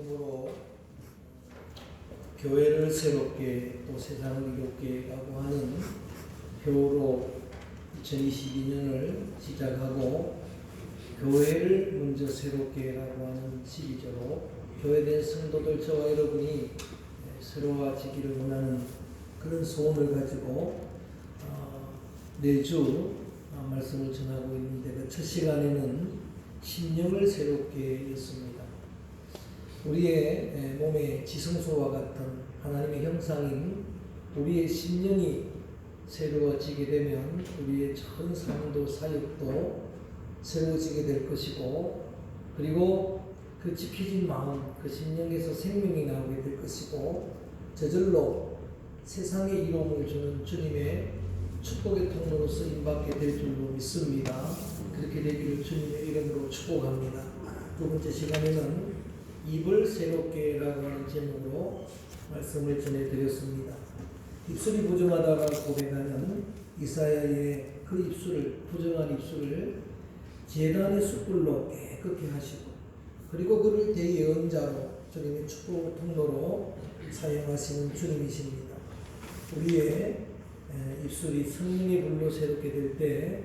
기쁨으로 교회를 새롭게 또 세상을 이롭게 라고 하는 표로 2022년을 시작하고 교회를 먼저 새롭게 라고 하는 시리즈로 교회된 성도들 저와 여러분이 새로워지기를 원하는 그런 소원을 가지고 어, 매주 어, 말씀을 전하고 있는데 그 첫 시간에는 심령을 새롭게 였습니다. 우리의 에, 몸의 지성소와 같은 하나님의 형상인 우리의 심령이 새로워지게 되면 우리의 전 삶도 사역도 새로워지게 될 것이고 그리고 그 지켜진 마음, 그 심령에서 생명이 나오게 될 것이고 저절로 세상의 이로움을 주는 주님의 축복의 통로로 쓰임받게 될 줄로 믿습니다. 그렇게 되기를 주님의 이름으로 축복합니다. 두 번째 시간에는 입을 새롭게라고 하는 제목으로 말씀을 전해드렸습니다. 입술이 부정하다라고 고백하는 이사야의 그 입술을 부정한 입술을 재단의 숯불로 깨끗게 하시고 그리고 그를 대예언자로 주님의 축복 통로로 사용하시는 주님이십니다. 우리의 입술이 성령의 불로 새롭게 될 때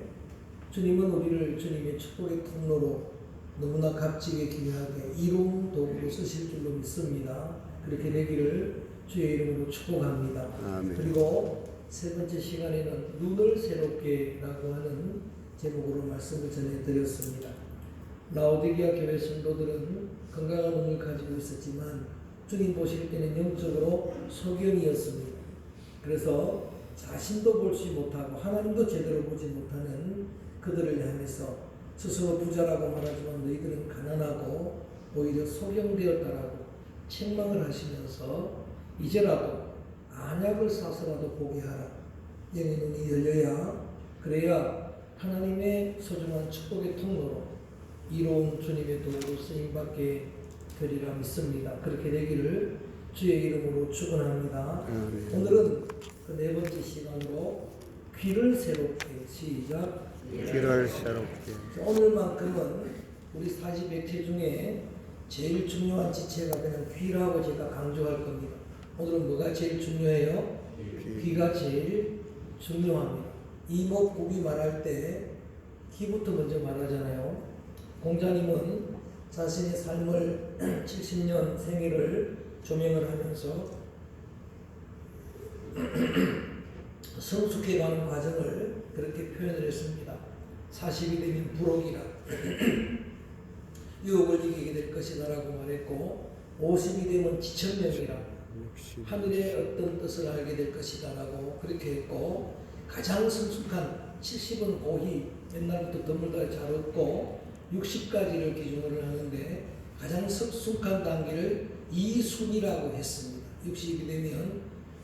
주님은 우리를 주님의 축복의 통로로 너무나 값지게 귀하게 이로운 도구로 쓰실 줄로 믿습니다. 그렇게 되기를 주의 이름으로 축복합니다. 아멘. 그리고 세 번째 시간에는 눈을 새롭게라고 하는 제목으로 말씀을 전해드렸습니다. 라오디게아 교회 성도들은 건강한 눈을 가지고 있었지만 주님 보실 때는 영적으로 소경이었습니다. 그래서 자신도 보지 못하고 하나님도 제대로 보지 못하는 그들을 향해서 스스로 부자라고 말하지만 너희들은 가난하고 오히려 소경되었다라고 책망을 하시면서 이제라도 안약을 사서라도 보게 하라. 영의 눈이 열려야 그래야 하나님의 소중한 축복의 통로로 이로운 주님의 도구로 쓰임받게 되리라 믿습니다. 그렇게 되기를 주의 이름으로 축원합니다. 아멘. 오늘은 그 네 번째 시간으로 귀를 새롭게 시작. 귀를 새롭게 오늘만큼은 우리 40백체 중에 제일 중요한 지체가 그냥 귀라고 제가 강조할 겁니다. 오늘은 뭐가 제일 중요해요? 귀가 제일 중요합니다. 이목 구비 말할 때 귀부터 먼저 말하잖아요. 공자님은 자신의 삶을 70년 생애를 조명을 하면서 성숙해가는 과정을 그렇게 표현을 했습니다. 40이 되면 부록이라 유혹을 이기게 될 것이다라고 말했고 50이 되면 지천명이라 하늘의 어떤 뜻을 알게 될 것이다라고 그렇게 했고 가장 성숙한 70은 고희 옛날부터 드물다 잘 얻고 60까지를 기준으로 하는데 가장 성숙한 단계를 이순이라고 했습니다. 60이 되면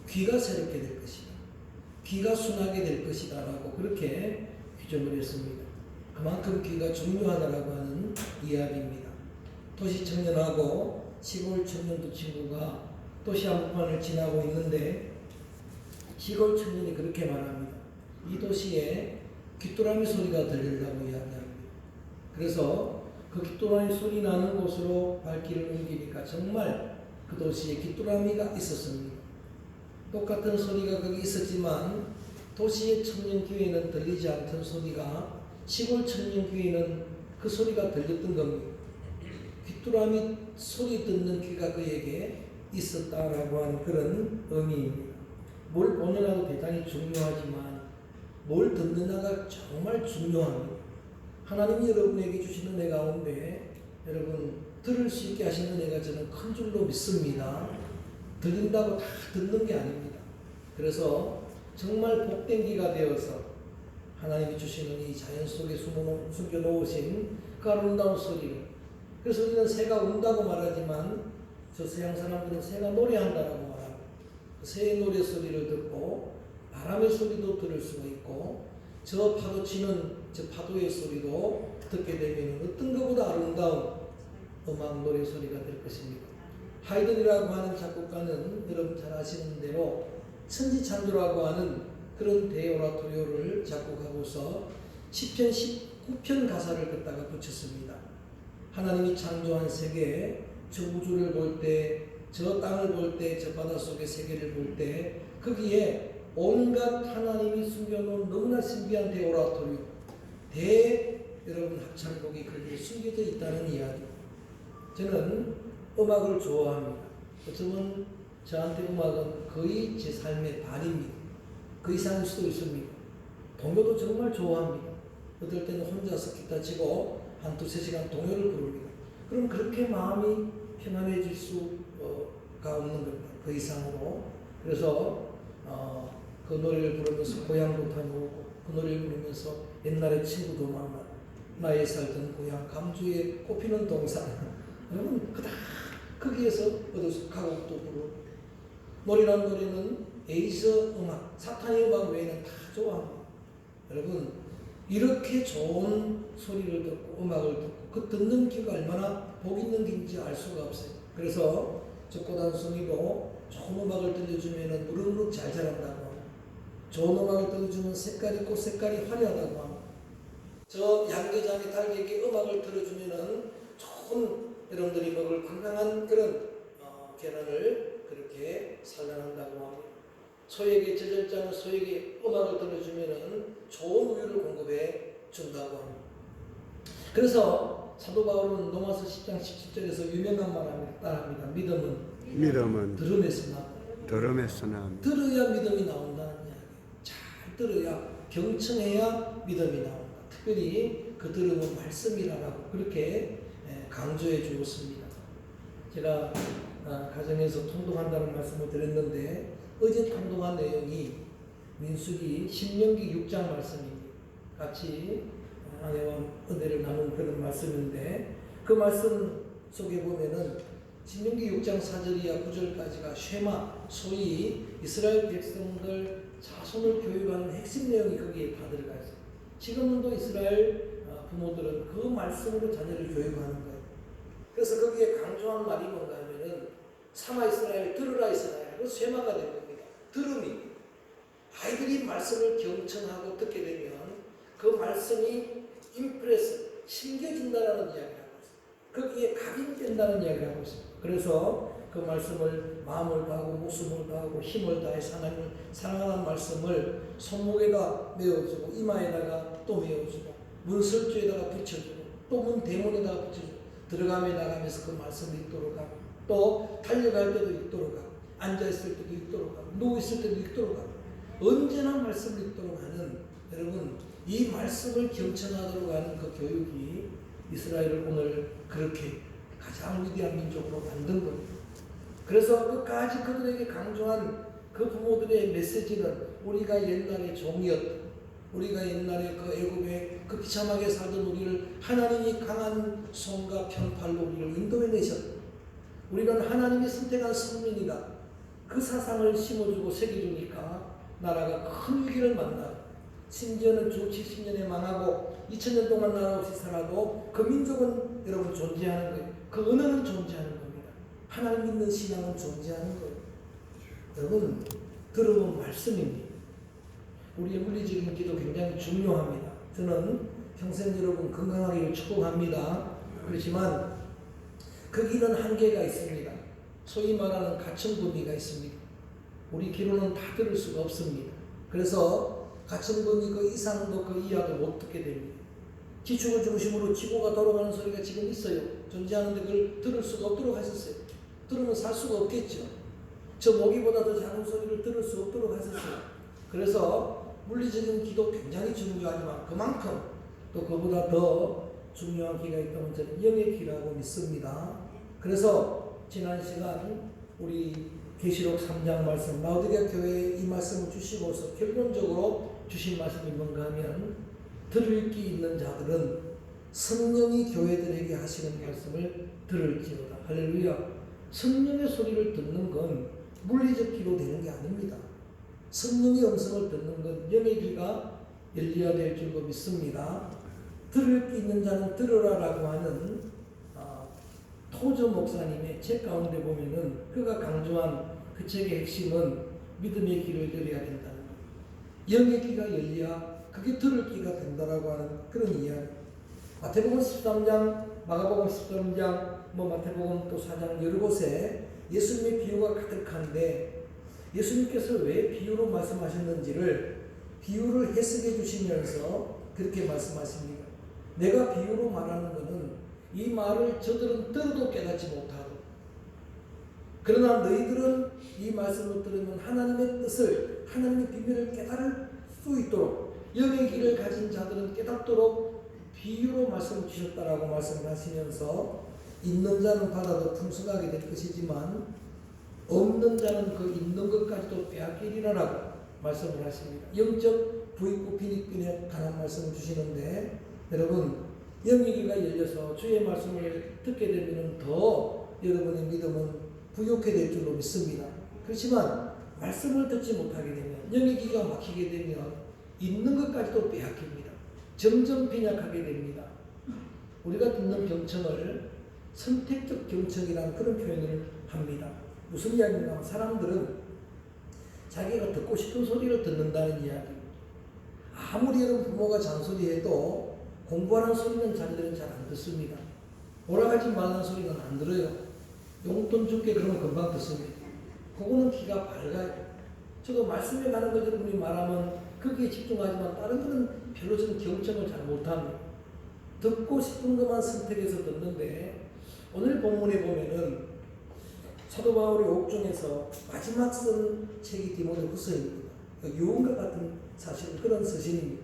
귀가 새롭게 될 것이다. 귀가 순하게 될 것이다라고 그렇게 규정을 했습니다. 그만큼 귀가 중요하다라고 하는 이야기입니다. 도시 청년하고 시골 청년 두 친구가 도시 한복판을 지나고 있는데 시골 청년이 그렇게 말합니다. 이 도시에 귀뚜라미 소리가 들리려고 이야기합니다. 그래서 그 귀뚜라미 소리 나는 곳으로 발길을 옮기니까 정말 그 도시에 귀뚜라미가 있었습니다. 똑같은 소리가 거기 있었지만 도시의 청년 귀에는 들리지 않던 소리가 시골 청년 귀에는 그 소리가 들렸던 겁니다. 귀뚜라미 소리 듣는 귀가 그에게 있었다라고 하는 그런 의미입니다. 뭘 보느냐도 대단히 중요하지만 뭘 듣느냐가 정말 중요합니다. 하나님이 여러분에게 주시는 애 가운데 여러분 들을 수 있게 하시는 애가 저는 큰 줄로 믿습니다. 들린다고 다 듣는 게 아닙니다. 그래서 정말 복된 기가 되어서 하나님이 주시는 이 자연 속에 숨겨 놓으신 그 아름다운 소리를 그래서 우리는 새가 운다고 말하지만 저 서양 사람들은 새가 노래한다라고 말합니다. 그 새의 노래 소리를 듣고 바람의 소리도 들을 수가 있고 저 파도 치는 저 파도의 소리도 듣게 되면 어떤 것보다 아름다운 음악 노래 소리가 될 것입니다. 하이든이라고 하는 작곡가는 여러분 잘 아시는 대로 천지창조라고 하는 그런 대오라토리오를 작곡하고서 10편 19편 가사를 갖다가 붙였습니다. 하나님이 창조한 세계에 저 우주를 볼 때, 저 땅을 볼 때, 저 바닷속의 세계를 볼 때, 거기에 온갖 하나님이 숨겨놓은 너무나 신비한 데오라토리움, 대 여러분 합창곡이 거기에 숨겨져 있다는 이야기. 저는 음악을 좋아합니다. 어쩌면 저한테 음악은 거의 제 삶의 반입니다. 그 이상일 수도 있습니다. 동요도 정말 좋아합니다. 어떨 때는 혼자서 기타 치고 한 두세 시간 동요를 부릅니다. 그럼 그렇게 마음이 편안해질 수가 없는 겁니다. 그 이상으로. 그래서 어, 그 노래를 부르면서 고향도 다녀오고 그 노래를 부르면서 옛날에 친구도 만나 나의 살던 고향 감주에 꽃피는 동산 여러분 그다 거기에서 얻어서 가곡도 부르고 노래란 노래는 에이스 음악 사탄의 음악 외에는 다 좋아합니다. 여러분 이렇게 좋은 소리를 듣고 음악을 듣고 그 듣는 귀가 얼마나 복 있는 귀인지 알 수가 없어요. 그래서 적고 단순이도 좋은 음악을 들려주면 무릇무릇 잘 자란다고 좋은 음악을 들려주면 색깔 있고 색깔이 화려하다고 하고 저 양계장의 달에게 음악을 들어주면은 좋은 여러분들이 먹을 건강한 그런 어, 계란을 그렇게 살려낸다고 합니다. 소에게 저절자는 소에게 음악을 들어주면은 좋은 우유를 공급해 준다고 합니다. 그래서 사도 바울은 로마서 10장 17절에서 유명한 말합니다. 따라합니다. 믿음은 믿음은 들음에서 나 들음에서 나 들어야 믿음이 나온다는 이야기. 잘 들어야 경청해야 믿음이 나온다. 특별히 그 들음은 말씀이라고 그렇게 예, 강조해 주었습니다. 제가 아, 가정에서 통독한다는 말씀을 드렸는데 어제 통독한 내용이 민수기 신명기 6장 말씀입니다. 같이 아내와 은혜를 나눈 그런 말씀인데 그 말씀 속에 보면은 신명기 6장 4절이야 9절까지가 쉐마 소위 이스라엘 백성들 자손을 교육하는 핵심 내용이 거기에 다 들어가 있어요. 지금도 이스라엘 어, 부모들은 그 말씀으로 자녀를 교육하는 거예요. 그래서 거기에 강조한 말이 뭔가 하면은 사마 이스라엘 들으라 이스라엘 그 쉐마가 된겁 들음이 아이들이 말씀을 경청하고 듣게 되면 그 말씀이 임프레스 심겨진다라는 이야기를 하고 있어요. 거기에 각인된다는 이야기를 하고 있어요. 그래서 그 말씀을 마음을 다하고 목숨을 다하고 힘을 다해 하나님을 사랑하는 말씀을 손목에다 메어주고 이마에다가 또 메어주고 문설주에다가 붙여주고 또 문 대문에다가 붙여주고 들어가며 나가면서 그 말씀을 읽도록 하고 또 달려갈 때도 읽도록 하고 앉아있을 때도 읽도록 하고 누워있을 때도 읽도록 하고 언제나 말씀을 읽도록 하는 여러분 이 말씀을 경청하도록 하는 그 교육이 이스라엘을 오늘 그렇게 가장 위대한 민족으로 만든 겁니다. 그래서 끝까지 그들에게 강조한 그 부모들의 메시지는 우리가 옛날에 종이었다. 우리가 옛날에 그 애굽에 그 비참하게 살던 우리를 하나님이 강한 손과 편팔로 우리를 인도해 내셨다. 우리는 하나님이 선택한 성민이다. 그 사상을 심어주고 새겨주니까 나라가 큰 위기를 만나. 심지어는 주 70년에 망하고 2000년 동안 나라 없이 살아도 그 민족은 여러분 존재하는 거예요. 그 언어는 존재하는 겁니다. 하나님 믿는 신앙은 존재하는 거예요. 여러분, 들어본 말씀입니다. 우리의 물리적인 기도 굉장히 중요합니다. 저는 평생 여러분 건강하기를 축복합니다. 그렇지만 거기는 한계가 있습니다. 소위 말하는 범위가 있습니다. 우리 기도는 다 들을 수가 없습니다. 그래서 범위 그 이상도 그 이하도 못 듣게 됩니다. 기축을 중심으로 지구가 돌아가는 소리가 지금 있어요. 존재하는데 그걸 들을 수가 없도록 하셨어요. 들으면 살 수가 없겠죠. 저 모기보다 더 작은 소리를 들을 수 없도록 하셨어요. 그래서 물리적인 기도 굉장히 중요하지만 그만큼 또 그보다 더 중요한 기가 있다면 저는 영의 기라고 믿습니다. 그래서 지난 시간 우리 계시록 3장 말씀 라우디게아 교회에 이 말씀을 주시고서 결론적으로 주신 말씀이 뭔가 하면 들을 귀 있는 자들은 성령이 교회들에게 하시는 말씀을 들을지어다. 할렐루야. 성령의 소리를 듣는 건 물리적 귀로 되는 게 아닙니다. 성령의 음성을 듣는 건 영의 귀가 열려야 될 줄로 믿습니다. 들을 귀 있는 자는 들으라라고 하는 어, 토저 목사님의 책 가운데 보면은 그가 강조한 그 책의 핵심은 믿음의 귀를 열어야 된다는 것. 영의 귀가 열려야 그게 들을 귀가 된다라고 하는 그런 이야기. 마태복음 13장, 마가복음 13장, 뭐 마태복음 또 4장 여러 곳에 예수님의 비유가 가득한데 예수님께서 왜 비유로 말씀하셨는지를 비유를 해석해 주시면서 그렇게 말씀하십니다. 내가 비유로 말하는 것은 이 말을 저들은 들어도 깨닫지 못하고 그러나 너희들은 이 말씀을 들으면 하나님의 뜻을 하나님의 비밀을 깨달을 수 있도록 영의 길을 가진 자들은 깨닫도록 비유로 말씀을 주셨다라고 말씀을 하시면서 있는 자는 받아도 풍성하게 될 것이지만 없는 자는 그 있는 것까지도 빼앗기리라라고 말씀을 하십니다. 영적 부익부 빈익빈에 관한 말씀을 주시는데 여러분 영의 귀가 열려서 주의 말씀을 듣게 되면 더 여러분의 믿음은 부족해 될 줄로 믿습니다. 그렇지만 말씀을 듣지 못하게 되면 영의 귀가 막히게 되면 있는 것까지도 빼앗깁니다. 점점 빈약하게 됩니다. 우리가 듣는 경청을 선택적 경청이라는 그런 표현을 합니다. 무슨 이야기인가 하면 사람들은 자기가 듣고 싶은 소리를 듣는다는 이야기입니다. 아무리 여러분 부모가 잔소리해도 공부하는 소리는 자녀들은 잘 안 듣습니다. 오라가지 말라는 소리는 안 들어요. 용돈 줄게 그러면 금방 듣습니다. 그거는 귀가 밝아요. 저도 말씀에 가는 것 여러분이 말하면 거기에 집중하지만 다른 거는 별로 저는 경청을 잘 못합니다. 듣고 싶은 것만 선택해서 듣는데 오늘 본문에 보면은 사도 바울이 옥중에서 마지막 쓴 책이 디모데 후서입니다. 유언과 같은 사실 그런 서신입니다.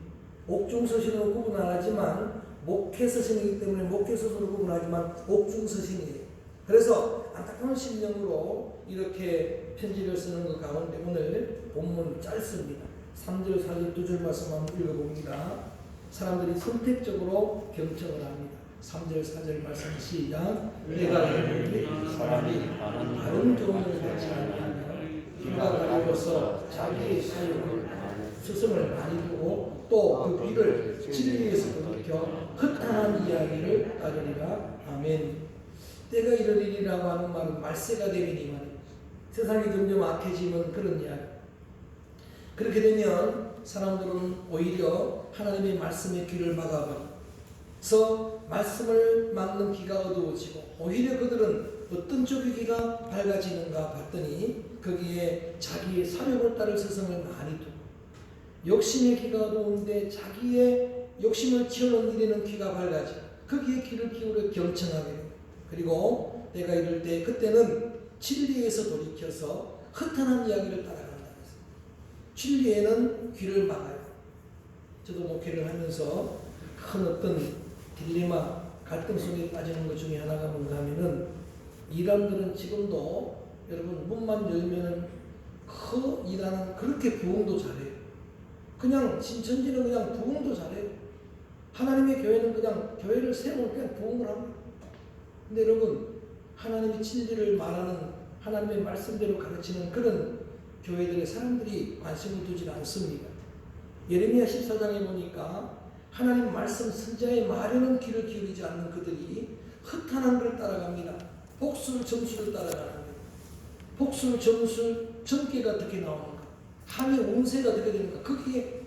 옥중 서신으로 구분 안 하지만 목회 서신이기 때문에 목회 서신으로 구분하지만 옥중 서신이에요. 그래서 안타까운 심령으로 이렇게 편지를 쓰는 것 가운데 오늘 본문 짧습니다. 3절, 4절, 2절 말씀 한번 읽어봅니다. 사람들이 선택적으로 경청을 합니다. 3절, 4절 말씀 시작. 내가 사람이 바른 교훈을 받지 아니하며 귀가 가려워서 자기의 사욕을 스승을 많이 두고 또그 귀를 진리에서 돌이켜 헛한한 이야기를 따르리라. 아멘. 때가 이르리라고 하는 말은 말세가 되리니 말입니다. 세상이 점점 악해지는 그런 이야기. 그렇게 되면 사람들은 오히려 하나님의 말씀의 귀를 막아버려서 말씀을 막는 귀가 어두워지고 오히려 그들은 어떤 쪽의 귀가 밝아지는가 봤더니 거기에 자기의 사력을 따를 스승을 많이 두고 욕심의 귀가 어두운데 자기의 욕심을 치워넘기는 귀가 밝아지고 거기에 귀를 기울여 경청하게 됩니다. 그리고 내가 이럴 때 그때는 진리에서 돌이켜서 허탄한 이야기를 따라간다. 진리에는 귀를 막아요. 저도 목회를 하면서 큰 어떤 딜레마, 갈등 속에 빠지는 것 중에 하나가 뭔가 하면은 이란들은 지금도 여러분 문만 열면은 그 이란은 그렇게 부흥도 잘해요. 그냥 신천지는 그냥 부흥도 잘해요. 하나님의 교회는 그냥 교회를 세우고 그냥 부흥을 합니다. 근데 여러분 하나님의 진리를 말하는 하나님의 말씀대로 가르치는 그런 교회들의 사람들이 관심을 두지 않습니다. 예레미야 14장에 보니까 하나님 말씀 선자의 말에는 귀를 기울이지 않는 그들이 허탄한 걸 따라갑니다. 복술 점수를 따라가는 복술 점수 점괘가 어떻게 나오는가? 함의 운세가 어떻게 되는가? 거기에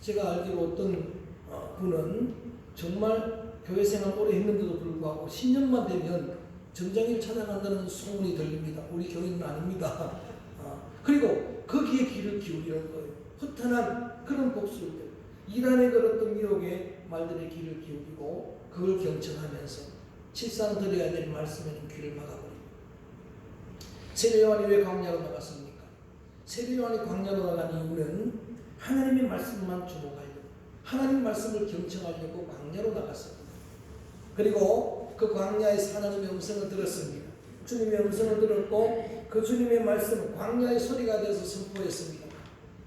제가 알기로 어떤 어, 분은 정말 교회 생활 오래 했는데도 불구하고 10년만 되면 정장일 찾아간다는 소문이 들립니다. 우리 교인은 아닙니다. 아, 그리고 거기에 귀를 기울이는 거예요. 허탄한 그런 복수들. 이란에 걸었던 미혹의 말들의 귀를 기울이고 그걸 경청하면서 실상 들어야 될 말씀에는 귀를 막아버립니다. 세례요한이 왜 광야로 나갔습니까? 세례요한이 광야로 나간 이유는 하나님의 말씀만 주목하려고 하나님 말씀을 경청하려고 광야로 나갔습니다. 그리고 그 광야에서 하나님의 음성을 들었습니다. 주님의 음성을 들었고 그 주님의 말씀 광야의 소리가 되어서 선포했습니다.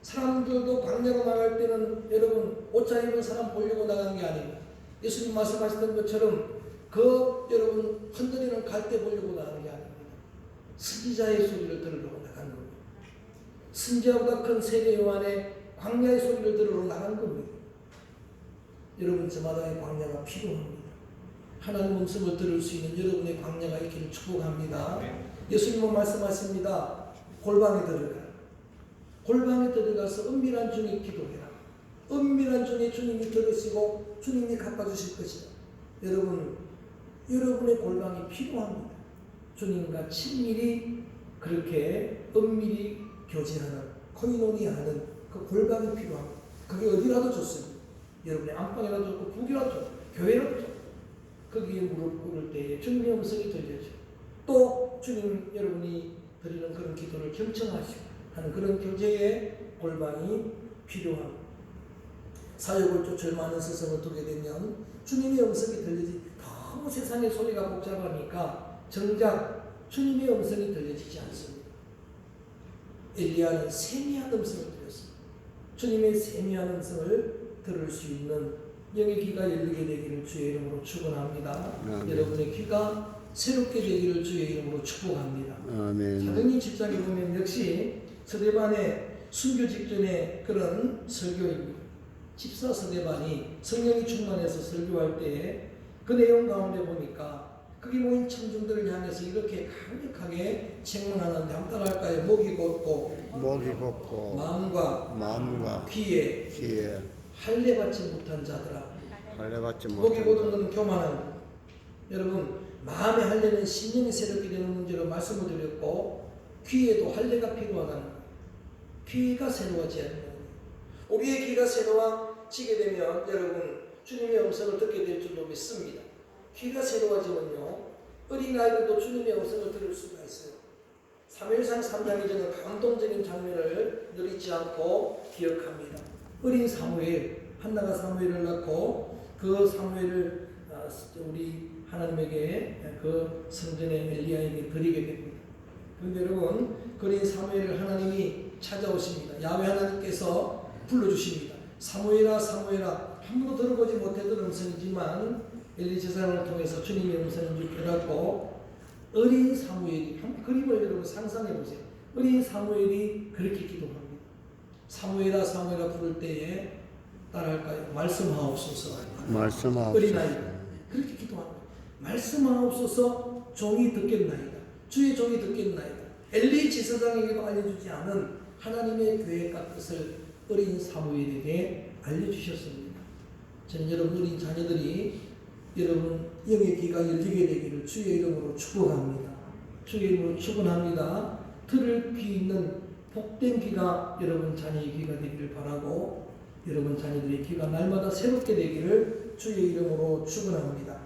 사람들도 광야로 나갈 때는 여러분 옷잘 입은 사람 보려고 나간 게 아닙니다. 예수님 말씀하셨던 것처럼 그 여러분 흔들리는 갈대 보려고 나간 게 아닙니다. 선지자의 소리를 겁니다. 선지자보다 큰 세례 요한의 광야의 소리를 들으러 나간 겁니다. 여러분 저마다의 광야가 필요합니다. 하나님 음성을 들을 수 있는 여러분의 광야가 있기를 축복합니다. 예수님은 말씀하십니다. 골방에 들어가. 골방에 들어가서 은밀한 중에 기도해라. 은밀한 중에 주님이 들으시고 주님이 갚아주실 것이다. 여러분 여러분의 골방이 필요합니다. 주님과 친밀히 그렇게 은밀히 교제하는 코이노니하는 그 골방이 필요합니다. 그게 어디라도 좋습니다. 여러분의 안방이라도 좋고 부교라도 좋고 교회라도 좋고 거기에 무릎 꿇을 때에 주님의 음성이 들려죠. 또 주님 여러분이 드리는 그런 기도를 경청하시고 하는 그런 교제의 골방이 필요합니다. 사역을 쫓을 많은 세상을 두게 되면 주님의 음성이 들리지 너무 세상의 소리가 복잡하니까 정작 주님의 음성이 들려지지 않습니다. 엘리야는 세미한 음성을 들었습니다. 주님의 세미한 음성을 들을 수 있는 영의 귀가 열리게 되기를 주의 이름으로 축원합니다. 여러분의 귀가 새롭게 되기를 주의 이름으로 축복합니다. 아멘. 사도행 7장에 보면 역시 서대반의 순교 직전의 그런 설교입니다. 집사 서대반이 성령이 충만해서 설교할 때에 그 내용 가운데 보니까 거기 모인 청중들을 향해서 이렇게 강력하게 책문하는데 한번 따라할까요? 목이 곧고 목이 곱고 마음과 마음과 귀에 귀에 할례 받지 못한 자들아 할례받지 목이 못한 곧은 것은 교만한 여러분 마음의 할례는 신령이 새롭게 되는 문제로 말씀을 드렸고 귀에도 할례가 필요하다는 거예요. 귀가 새로워져야 합니다. 우리의 귀가 새로워지게 되면 여러분 주님의 음성을 듣게 될 줄로 믿습니다. 귀가 새로워지면요 어린아이들도 주님의 음성을 들을 수가 있어요. 3일상 3장에 저는 감동적인 장면을 늘 잊지 않고 기억합니다. 어린 사무엘, 한나가 사무엘을 낳고 그 사무엘을 아, 우리 하나님에게 그 성전의 엘리야에게 드리게 됩니다. 그런데 여러분, 그 어린 사무엘을 하나님이 찾아오십니다. 야외 하나님께서 불러주십니다. 사무엘아 사무엘아 한 번도 들어보지 못했던 음성이지만 엘리 제사장을 통해서 주님의 음성인 줄 깨닫고 어린 사무엘이 한 그림을 여러분 상상해 보세요. 어린 사무엘이 그렇게 기도합니다. 사무엘아 사무엘아 부를 때에 따라할까요? 말씀하옵소서. 말씀하옵소서. 어린 아이 그렇게 기도합니다. 말씀하옵소서 종이 듣겠나이다. 주의 종이 듣겠나이다. 엘리 지사장에게도 알려주지 않은 하나님의 계획과 뜻을 어린 사무엘에게 알려주셨습니다. 저는 여러분 어린 자녀들이 여러분 영의 귀가 열리게 되기를 주의 이름으로 축복합니다. 주의 이름으로 축원합니다. 들을 귀 있는 복된 귀가 여러분 자녀의 귀가 되기를 바라고 여러분 자녀들의 귀가 날마다 새롭게 되기를 주의 이름으로 축원합니다.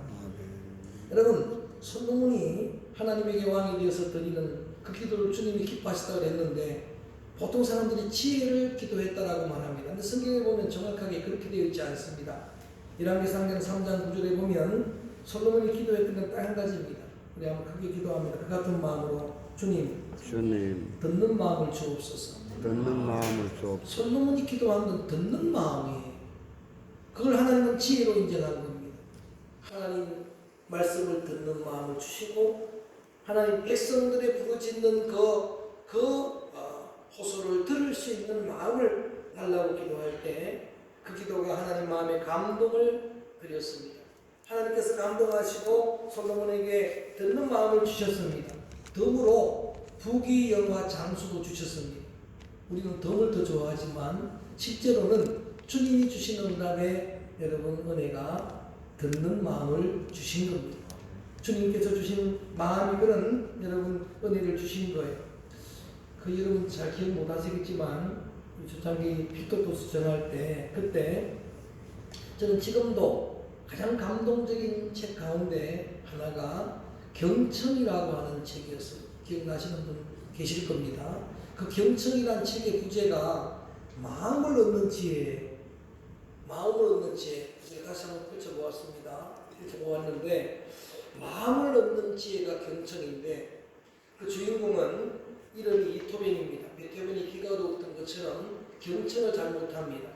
여러분 솔로몬이 하나님에게 왕이 되어서 드리는 그 기도를 주님이 기뻐하시다고 했는데 보통 사람들이 지혜를 기도했다라고 말합니다. 근데 성경에 보면 정확하게 그렇게 되어 있지 않습니다. 이랑계상경 3장 9절에 보면 솔로몬이 기도했던 건 딱 한 가지입니다. 우리 한번 크게 기도합니다. 그 같은 마음으로 주님 주님 듣는 마음을 주옵소서. 듣는 마음을 주옵소서. 솔로몬이 기도한 건 듣는 마음이에요. 그걸 하나님은 지혜로 인정한 겁니다. 하나님 말씀을 듣는 마음을 주시고 하나님 백성들의 부르짖는 그, 그 어, 호소를 들을 수 있는 마음을 달라고 기도할 때 그 기도가 하나님 마음에 감동을 드렸습니다. 하나님께서 감동하시고 솔로몬에게 듣는 마음을 주셨습니다. 덤으로 부귀 영화 장수도 주셨습니다. 우리는 덤을 더 좋아하지만 실제로는 주님이 주시는 응답에 여러분 은혜가 듣는 마음을 주신 겁니다. 주님께서 주신 마음이 그런 여러분 은혜를 주신 거예요. 그 여러분 잘 기억 못 하시겠지만 우리 주장기 피토토스 전할 때 그때 저는 지금도 가장 감동적인 책 가운데 하나가 경청이라고 하는 책이었어요. 기억나시는 분 계실 겁니다. 그 경청이라는 책의 부제가 마음을 얻는 지혜, 마음을 얻는 지혜. 제가 다시 한번 펼쳐보았습니다. 펼쳐보았는데 마음을 얻는 지혜가 경청인데 그 주인공은 이름이 이토벤입니다. 베토벤이 귀가 어두웠던 것처럼 경청을 잘 못합니다.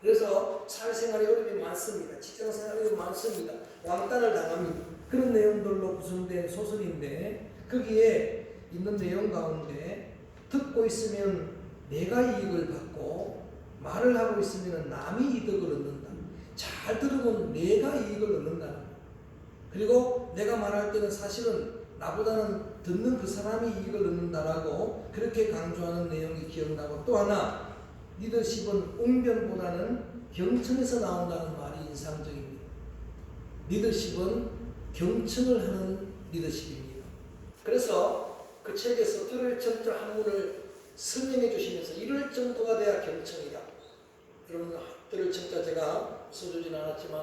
그래서 사회생활에 어려움이 많습니다. 직장생활에 많습니다. 왕따를 당합니다. 그런 내용들로 구성된 소설인데 거기에 있는 내용 가운데 듣고 있으면 내가 이익을 받고 말을 하고 있으면 남이 이득을 얻는다. 잘 들으면 내가 이익을 얻는다. 그리고 내가 말할 때는 사실은 나보다는 듣는 그 사람이 이익을 얻는다라고 그렇게 강조하는 내용이 기억나고 또 하나 리더십은 웅변보다는 경청에서 나온다는 말이 인상적입니다. 리더십은 경청을 하는 리더십입니다. 그래서 그 책에서 들을 정자 한문을 설명해 주시면서 이럴 정도가 돼야 경청이다. 여러분 들을 정자 제가 써주진 않았지만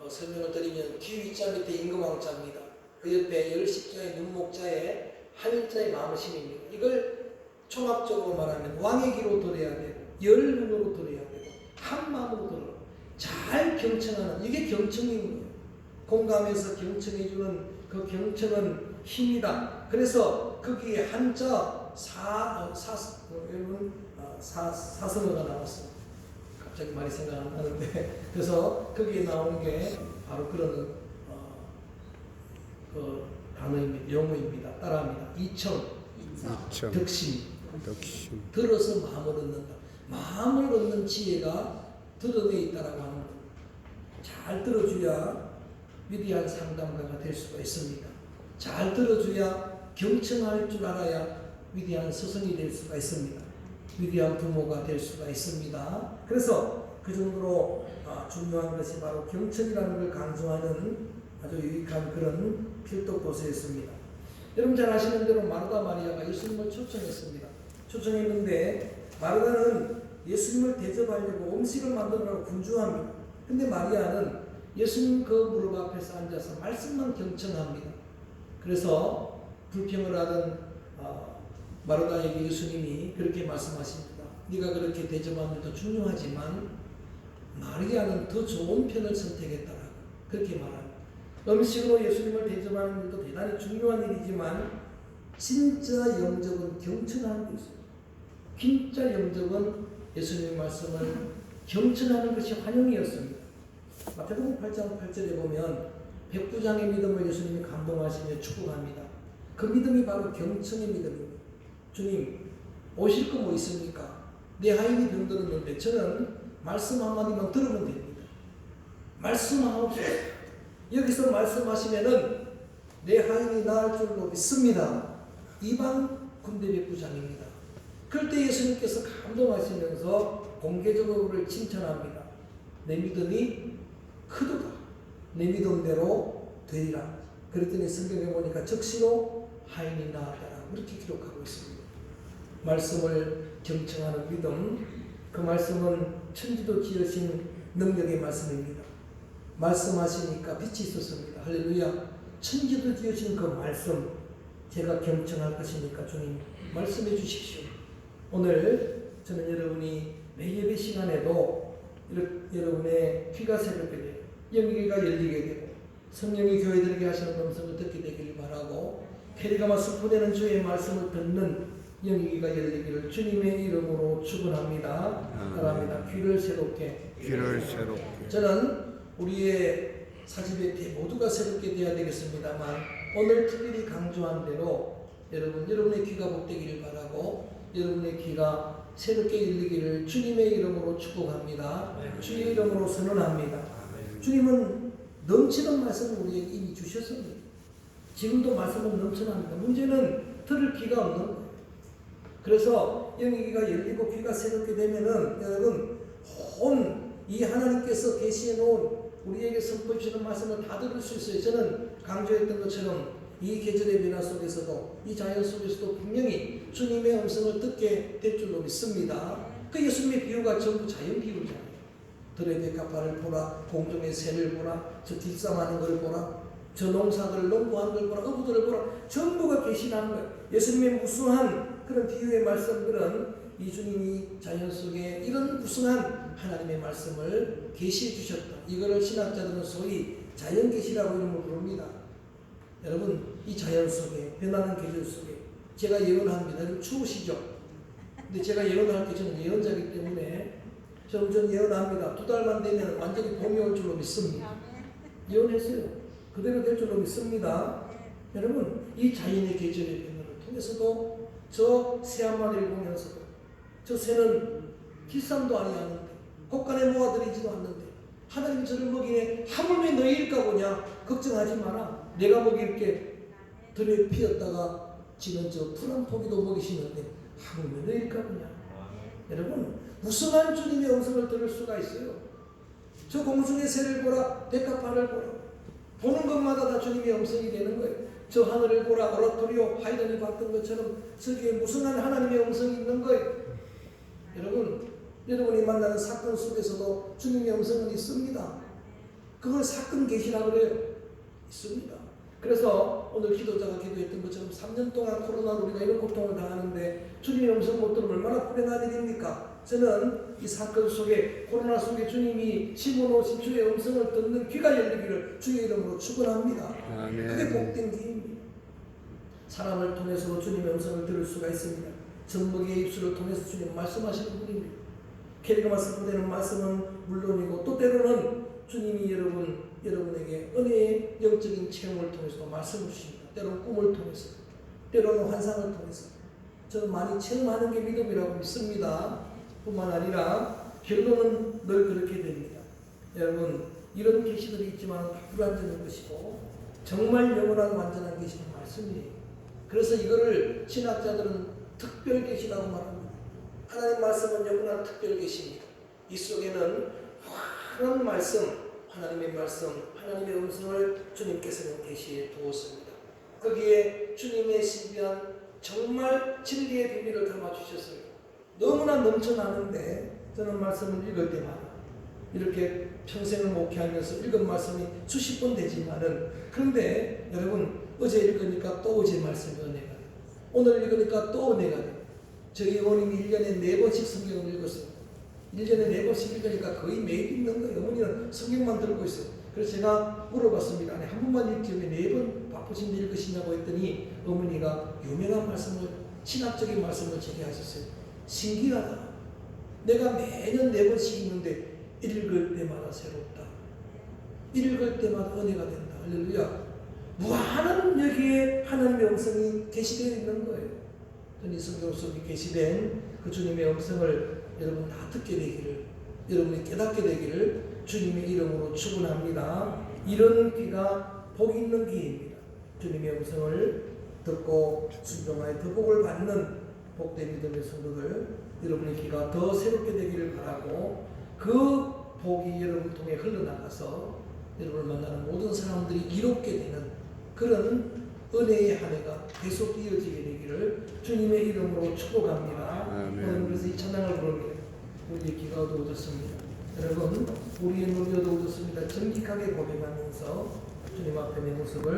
어, 설명을 드리면 기위자 밑에 임금왕자입니다. 그 옆에 열십자의 눈목자에 한일자의 마음심입니다. 이걸 종합적으로 말하면 왕의 기로 들어야 되고 열 눈으로 들어야 되고 한 마음으로 들어 잘 경청하는 이게 경청인 거예요. 공감해서 경청해주는 그 경청은 힘이다. 그래서 거기에 한자 사, 어, 사, 어, 여러분 어, 사, 사성어가 나왔어요. 갑자기 말이 생각 안 나는데 그래서 거기에 나오는 게 바로 그런 어, 그 단어입니다. 용어입니다. 따라합니다. 이청, 이청 덕심, 덕심 들어서 마음을 얻는다. 마음을 얻는 지혜가 드러내 있다라고 하는 겁니다. 잘 들어줘야 위대한 상담가가 될 수가 있습니다. 잘 들어줘야 경청할 줄 알아야 위대한 스승이 될 수가 있습니다. 위대한 부모가 될 수가 있습니다. 그래서 그 정도로 아, 중요한 것이 바로 경청이라는 걸 강조하는 아주 유익한 그런 필독 도서였습니다. 여러분 잘 아시는 대로 마르다 마리아가 예수님을 초청했습니다. 초청했는데 마르다는 예수님을 대접하려고 음식을 만들으라고 분주합니다. 근데 마리아는 예수님 그 무릎 앞에서 앉아서 말씀만 경청합니다. 그래서 불평을 하던 어, 마르다에게 예수님이 그렇게 말씀하십니다. 네가 그렇게 대접하는 것도 중요하지만 마리아는 더 좋은 편을 선택했다라고 그렇게 말합니다. 음식으로 예수님을 대접하는 일도 대단히 중요한 일이지만 진짜 영접은 경청하는 게 있어요. 진짜 영접은 예수님의 말씀을 경청하는 것이 환영이었습니다. 마태복음 8장 8절에 보면 백부장의 믿음을 예수님이 감동하시며 축복합니다. 그 믿음이 바로 경청의 믿음입니다. 주님 오실 거 뭐 있습니까? 내 하인이 병들었는데 저는 말씀 한마디만 들으면 됩니다. 말씀하옵소서. 여기서 말씀하시면은 내 하인이 나을 줄로 믿습니다. 이방 군대 백부장입니다. 그럴 때 예수님께서 감동하시면서 공개적으로 그를 칭찬합니다. 내 믿음이 크도다. 내 믿음대로 되리라. 그랬더니 성경에 보니까 적시로 하인이 나았다라 그렇게 기록하고 있습니다. 말씀을 경청하는 믿음, 그 말씀은 천지도 지으신 능력의 말씀입니다. 말씀하시니까 빛이 있었습니다. 할렐루야. 천지도 지으신 그 말씀, 제가 경청할 것이니까 주님 말씀해 주십시오. 오늘 저는 여러분이 매 예배 시간에도 여러분의 귀가 새롭게 되고 영기가 열리게 되고 성령이 교회들에게 하시는 음성을 듣게 되기를 바라고 캐리가마 수포되는 주의 말씀을 듣는 영기가 열리기를 주님의 이름으로 축원합니다. 바랍니다. 귀를 새롭게 귀를 새롭게 저는 우리의 사집의 때 모두가 새롭게 되어야 되겠습니다만 오늘 특별히 강조한 대로 여러분 여러분의 귀가 복되기를 바라고 여러분의 귀가 새롭게 열리기를 주님의 이름으로 축복합니다. 주의 이름으로 선언합니다. 주님은 넘치는 말씀을 우리에게 이미 주셨습니다. 지금도 말씀은 넘쳐납니다. 문제는 들을 귀가 없는 거예요. 그래서 영기가 열리고 귀가 새롭게 되면은 여러분 온 이 하나님께서 계시해 놓은 우리에게 선포해 주시는 말씀을 다 들을 수 있어요. 저는 강조했던 것처럼 이 계절의 변화 속에서도 이 자연 속에서도 분명히 주님의 음성을 듣게 될 줄로 믿습니다. 그 예수님의 비유가 전부 자연 비유잖아요. 들의 백합화를 보라, 공중의 새를 보라, 저 뒷담하는 걸 보라, 저 농사들 농부한 걸 보라, 어부들을 보라, 전부가 계시라는 거예요. 예수님의 무수한 그런 비유의 말씀들은 이 주님이 자연 속에 이런 무수한 하나님의 말씀을 계시해 주셨다. 이거를 신학자들은 소위 자연 계시라고 이름을 부릅니다. 여러분 이 자연 속에 변하는 계절 속에 제가 예언합니다. 추우시죠? 근데 제가 예언할 때 저는 예언자이기 때문에 전 예언합니다. 두 달만 되면 완전히 봄이 올 줄로 믿습니다. 예언했어요. 그대로 될 줄로 믿습니다. 여러분 이 자연의 계절의 변화를 통해서도 저 새한 마리를 보면서도 저 새는 길쌈도 아니하는데 곳간에 모아들이지도 않는데. 하나님 저를 먹이네 하물며 너희일까 보냐? 걱정하지 마라. 내가 먹일게 들에 피었다가 지는 저 푸른 포기도 먹이시는데 하물며 너희일까 보냐? 여러분 무성한 주님의 음성을 들을 수가 있어요. 저 공중의 새를 보라 백합화를 보라. 보는 것마다 다 주님의 음성이 되는 거예요. 저 하늘을 보라 오라토리오 하이든이 봤던 것처럼 저기에 무성한 하나님의 음성이 있는 거예요. 여러분, 여러분이 만나는 사건 속에서도 주님의 음성은 있습니다. 그걸 사건 계시라 그래요. 있습니다. 그래서 오늘 기도자가 기도했던 것처럼 3년 동안 코로나로 우리가 이런 고통을 당하는데 주님의 음성 못 들으면 얼마나 불행한 일입니까? 저는 이 사건 속에 코로나 속에 주님이 집어넣으신 주의 음성을 듣는 귀가 열리기를 주의 이름으로 축원합니다. 그게 아멘. 복된 길입니다. 사람을 통해서 주님의 음성을 들을 수가 있습니다. 전복의 입술을 통해서 주님 말씀하시는 분입니다. 캐리그마스 보내는 말씀은 물론이고 또 때로는 주님이 여러분 여러분에게 은혜의 영적인 체험을 통해서 말씀을 주십니다. 때로는 꿈을 통해서, 때로는 환상을 통해서 저는 많이 체험하는 게 믿음이라고 믿습니다. 뿐만 아니라 결론은 늘 그렇게 됩니다. 여러분 이런 계시들이 있지만 다 불완전한 것이고 정말 영원한 완전한 계시는 말씀이에요. 그래서 이거를 신학자들은 특별 계시라고 말합니다. 하나님 말씀은 영원한 특별 계시입니다. 이 속에는 환한 말씀, 하나님의 말씀, 하나님의 음성을 주님께서는 계시해 두었습니다. 거기에 주님의 신비한 정말 진리의 비밀을 담아 주셨어요. 너무나 넘쳐나는데 저는 말씀을 읽을 때마다 이렇게 평생을 목회하면서 읽은 말씀이 수십 번 되지만은 그런데 여러분 어제 읽으니까 또 어제 말씀이 은혜가 돼요. 오늘 읽으니까 또 은혜가. 저희 어머님이 1년에 4번씩 성경을 읽었어요. 1년에 4번씩 읽으니까 거의 매일 읽는 거예요. 어머니는 성경만 들고 있어요. 그래서 제가 물어봤습니다. 아니, 한 번만 읽지 왜네번 바쁘신데 읽으시냐고 했더니 어머니가 유명한 말씀을 신학적인 말씀을 제게 하셨어요. 신기하다. 내가 매년 네 번씩 읽는데 읽을 때마다 새롭다. 읽을 때마다 은혜가 된다. 할렐루야. 무한한 여기에 하나님의 음성이 계시되어 있는 거예요. 이 성경 속에 계시된 그 주님의 음성을 여러분 다 듣게 되기를 여러분이 깨닫게 되기를 주님의 이름으로 축원합니다. 이런 귀가 복 있는 귀입니다. 주님의 음성을 듣고 순종하여 더 복을 받는 복된 믿음의 성도들 여러분의 귀가 더 새롭게 되기를 바라고 그 복이 여러분 통해 흘러나가서 여러분을 만나는 모든 사람들이 이롭게 되는 그런 은혜의 한 해가 계속 이어지게 되기를 주님의 이름으로 축복합니다. 오늘 그래서 이 찬양을 부릅니다. 우리의 귀가 어두워졌습니다. 여러분, 우리의 눈이 어두워졌습니다. 정직하게 고백하면서 주님 앞에 내 모습을